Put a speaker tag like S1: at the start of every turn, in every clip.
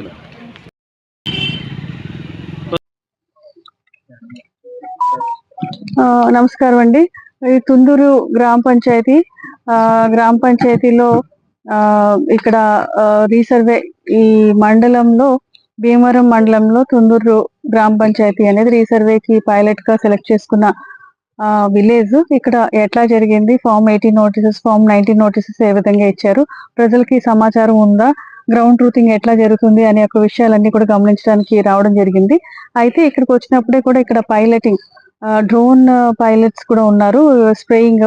S1: తీసుకెళ్ళాం
S2: ఆ, నమస్కారం అండి. ఈ తుందూరు గ్రామ పంచాయతీ ఆ, గ్రామ పంచాయతీలో ఆ, ఇక్కడ రీసర్వే ఈ మండలంలో భీమవరం మండలంలో తుందూరు గ్రామ పంచాయతీ అనేది రీసర్వేకి పైలట్గా సెలెక్ట్ చేసుకున్న విలేజ్. ఇక్కడ ఎట్లా జరిగింది? Form eighteen notices form nineteen notices ఏ విధంగా ఇచ్చారు? ప్రజలకి సమాచారం ఉందా? గ్రౌండ్ ట్రూతింగ్ ఎట్లా జరుగుతుంది అనే ఒక విషయాలన్నీ కూడా గమనించడానికి రావడం జరిగింది. అయితే ఇక్కడికి వచ్చినప్పుడే కూడా ఇక్కడ పైలటింగ్ డ్రోన్ పైలట్స్ కూడా ఉన్నారు. స్ప్రేయింగ్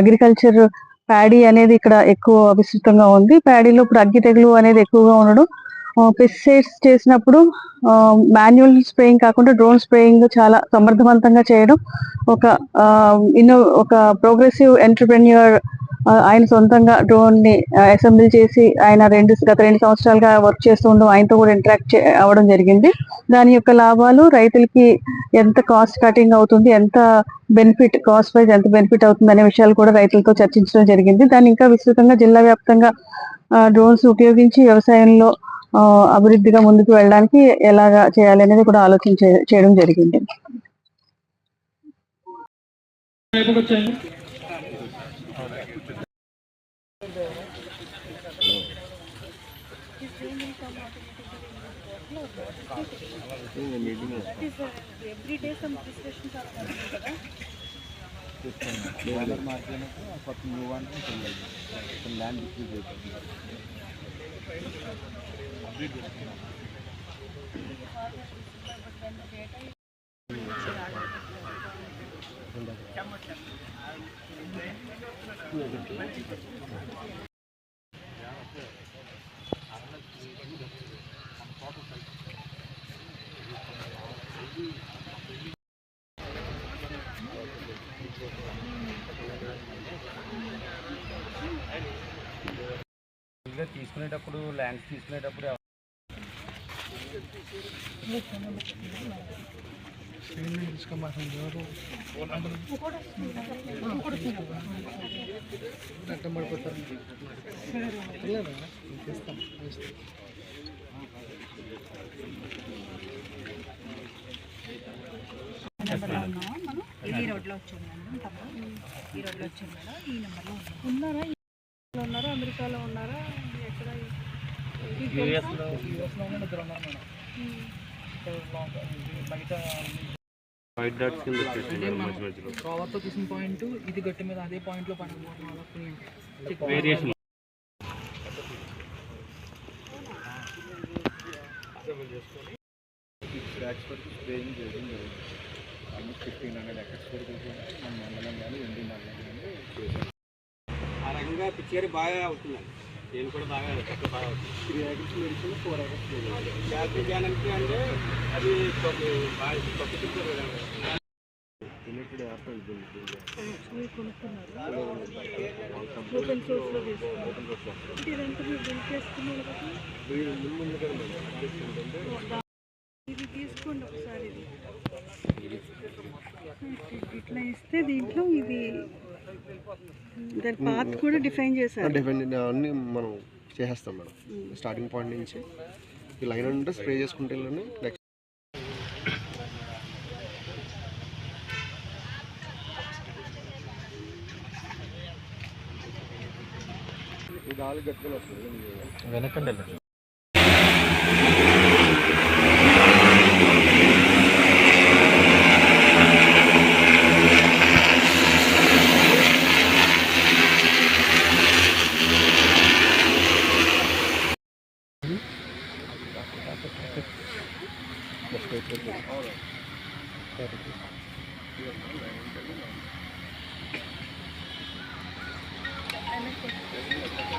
S2: అగ్రికల్చర్ ప్యాడీ అనేది ఇక్కడ ఎక్కువ విస్తృతంగా ఉంది. ప్యాడీలో ఇప్పుడు అగ్గి తెగులు అనేది ఎక్కువగా ఉండడం పెస్టిసైడ్స్ చేసినప్పుడు మాన్యువల్ స్ప్రేయింగ్ కాకుండా డ్రోన్ స్ప్రేయింగ్ చాలా సమర్థవంతంగా చేయడం ఒక ఇన్నో ఒక ప్రోగ్రెసివ్ ఎంటర్ప్రెన్యూర్ ఆయన సొంతంగా డ్రోన్ని అసెంబ్లీ చేసి ఆయన రెండు గత రెండు సంవత్సరాలుగా వర్క్ చేస్తూ ఉండడం ఆయనతో కూడా ఇంటరాక్ట్ అవ్వడం జరిగింది. దాని యొక్క లాభాలు రైతులకి ఎంత కాస్ట్ కటింగ్ అవుతుంది ఎంత బెనిఫిట్ కాస్ట్ వైజ్ ఎంత బెనిఫిట్ అవుతుంది అనే విషయాలు కూడా రైతులతో చర్చించడం జరిగింది. దాన్ని ఇంకా విస్తృతంగా జిల్లా వ్యాప్తంగా డ్రోన్స్ ఉపయోగించి వ్యవసాయంలో అభివృద్ధిగా ముందుకు వెళ్ళడానికి ఎలాగా చేయాలి అనేది కూడా ఆలోచన చేయడం జరిగింది.
S3: డోలర్ మార్కెట్ కొత్త న్యూ అంటే చెయ్యాలి ల్యాండ్ డిక్రీజ్ అవుతుంది Thank you. ఇంకా తీసుకునేటప్పుడు ల్యాండ్స్ తీసుకునేటప్పుడు
S4: ఈ రోడ్లో వచ్చాం మేడం ఈ రోడ్లో వచ్చాం మేడం ఈ నెంబర్లో ఉన్నారా ఉన్నారా? అమెరికాలో ఉన్నారా? ఎక్కడ?
S3: యూఎస్లో యూఎస్లో ఇద్దరు ఉన్నారు మేడం. బయట
S1: వైట్ డాట్స్ కింద వచ్చేసింది మేడం మధ్య మధ్యలో.
S5: కవర్తో తీసిన పాయింట్ ఇది గట్టి మీద అదే పాయింట్లో పడిపోతుంది
S1: వేరియేషన్
S3: బ్యాచ్ వరకు స్ప్రేయింగ్ చేయడం జరిగింది. ఆల్మోస్ట్ ఫిఫ్టీన్ హండ్రెడ్ ఎకర్స్ వరకు కూడా మన మండలం కానీ
S6: పిచ్చేరి బాగా అవుతుందండి. నేను కూడా బాగా బాగా అవుతుంది.
S3: Three acres medicine four acres
S6: జాతీయ జ్ఞానానికి అంటే అది బాగా తొక్కు తిప్పారు
S3: రిలేటెడ్ యాప్
S4: ఓపెన్ సోర్స్లో తీసుకున్నారు. అంటే ఇదంతా మీరు బిల్ చేసుకున్నారు కదా? ఇది తీసుకోండి ఒకసారి ఇది. ఇట్లా ఇస్తే దీంట్లో ఇది దాని పాత్ కూడా డిఫైన్ చేశారు.
S7: డిపెండ్ అన్నీ మనం చేసేస్తాం మేడం. స్టార్టింగ్ పాయింట్ నుంచి ఈ లైన్ అంటే స్ప్రే చేసుకుంటే నెక్స్ట్
S3: గాలి
S1: Thank
S3: you.